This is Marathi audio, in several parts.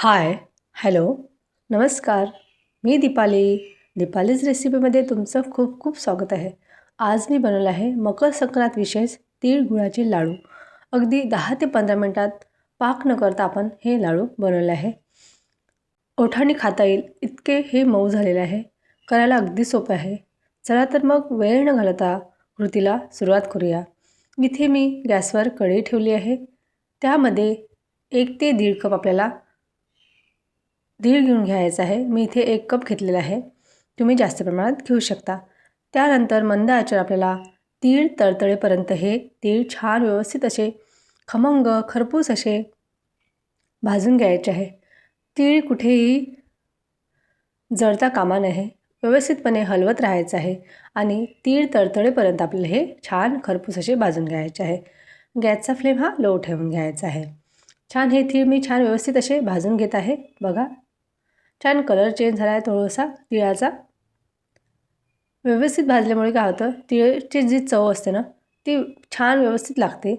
हाय हॅलो नमस्कार. मी दीपाली. दीपालीज रेसिपीमध्ये तुमचं खूप खूप स्वागत आहे. आज मी बनवलं आहे मकर संक्रांत विशेष तीळ गुळाचे लाडू. अगदी दहा ते पंधरा मिनटात पाक न करता आपण हे लाडू बनवले आहे. ओठाने खाता येईल इतके हे मऊ झालेले आहे. करायला अगदी सोपं आहे. चला तर मग वेळ न घालता कृतीला सुरुवात करूया. इथे मी गॅसवर कढई ठेवली आहे. त्यामध्ये एक ते दीड कप आपल्याला दीड घेऊन घ्यायचा आहे. मी इथे एक कप घेतलेला आहे. तुम्ही जास्त प्रमाणात घेऊ शकता. त्यानंतर मंद आचर आपल्याला तीळ तळतळेपर्यंत हे तीळ छान व्यवस्थित असे खमंग खरपूस असे भाजून घ्यायचे आहे. तीळ कुठेही जळता कामा नये. व्यवस्थितपणे हलवत राहायचं आहे आणि तीळ तळतळेपर्यंत आपल्याला हे छान खरपूस असे भाजून घ्यायचे आहे. गॅसचा फ्लेम हा लो ठेवून घ्यायचा आहे. छान हे तीळ मी छान व्यवस्थित असे भाजून घेत आहे. बघा छान कलर चेंज झाला आहे थोडासा तिळाचा. व्यवस्थित भाजल्यामुळे काय होतं तिळची जी चव असते ना ती छान व्यवस्थित लागते.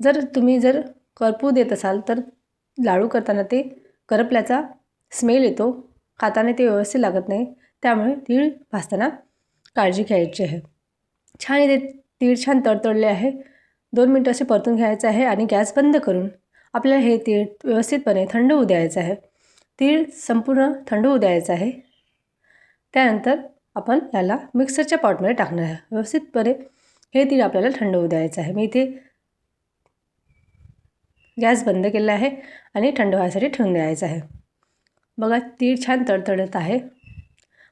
जर तुम्ही जर करपू देत असाल तर लाडू करताना ते करपल्याचा स्मेल येतो. खाताना ते व्यवस्थित लागत नाही त्यामुळे तीळ भाजताना काळजी घ्यायची आहे. छान इथे तीळ छान तडतडले आहे. दोन मिनटं असे परतून घ्यायचं आहे आणि गॅस बंद करून आपल्याला हे तीळ व्यवस्थितपणे थंड होऊ द्यायचं आहे. तीळ संपूर्ण थंड होऊ द्यायचं आहे. त्यानंतर आपण याला मिक्सरच्या पॉटमध्ये टाकणार आहे. व्यवस्थितपणे हे तीळ आपल्याला थंड होऊ द्यायचं आहे. मी इथे गॅस बंद केला आहे आणि थंड व्हायसाठी ठेवून द्यायचं आहे. बघा तीळ छान तडतडत आहे.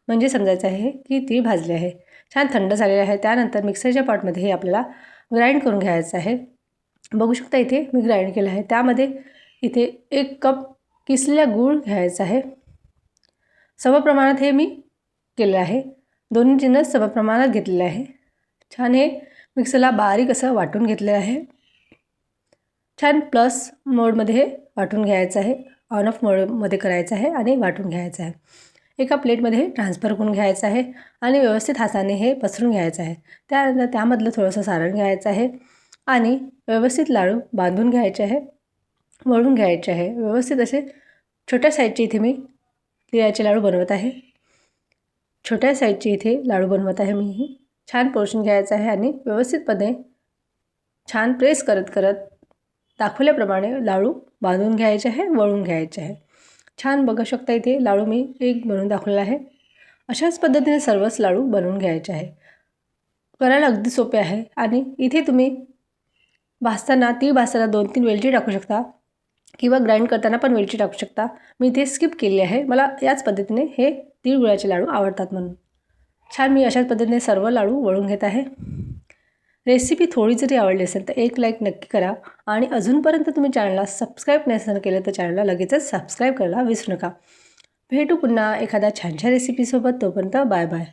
म्हणजे समजायचं आहे की तीळ भाजले आहे. छान थंड झालेले आहे. त्यानंतर मिक्सरच्या पॉटमध्ये हे आपल्याला ग्राइंड करून घ्यायचं आहे. बघू शकता इथे मी ग्राइंड केलं आहे. त्यामध्ये इथे एक कप किसलेला गूळ घ्यायचा आहे? समप्रमाणात हे मी केलं आहे. दोन्ही जिन्नस समप्रमाणात घेतलेले आहे. छान हे मिक्सरला बारीक असं वाटून घेतलेलं आहे. छान प्लस मोडमध्ये हे वाटून घ्यायचं आहे. ऑन ऑफ मोडमध्ये करायचं आहे आणि वाटून घ्यायचं आहे. एका प्लेटमध्ये हे ट्रान्सफर करून घ्यायचं आहे आणि व्यवस्थित हाताने हे पसरून घ्यायचं आहे. त्यानंतर त्यामधलं थोडंसं सारण घ्यायचं आहे आणि व्यवस्थित लाडू बांधून घ्यायचे आहे. वळून घ्यायचे आहे. व्यवस्थित असे छोट्या साईजचे इथे मी तिळाचे लाडू बनवत आहे. छोट्या साईजचे इथे लाडू बनवत आहे मी. ही छान पोर्शन घ्यायचं आहे आणि व्यवस्थितपणे छान प्रेस करत करत दाखवल्याप्रमाणे लाडू बांधून घ्यायचे आहे वळून घ्यायचे आहे. छान बघू शकता इथे लाडू मी एक बनवून दाखवलेला आहे. अशाच पद्धतीने सर्वच लाडू बनवून घ्यायचे आहे. करायला अगदी सोपे आहे आणि इथे तुम्ही भाजताना ती भाजताना दोन तीन वेलची टाकू शकता. किंवा ग्राइंड करताना पण वेलची टाकू शकता. मी इथे स्किप केली आहे. मला याच पद्धतीने हे तीळ गुळाचे लाडू आवडतात म्हणून. छान मी अशाच पद्धतीने सर्व लाडू वळून घेत आहे. रेसिपी थोडी जरी आवडली असेल तर एक लाईक नक्की करा आणि अजूनपर्यंत तुम्ही चॅनलला सबस्क्राईब नसेल केलं तर चॅनलला लगेचच सबस्क्राईब करायला विसरू नका. भेटू पुन्हा एखाद्या छान रेसिपीसोबत तोपर्यंत बाय बाय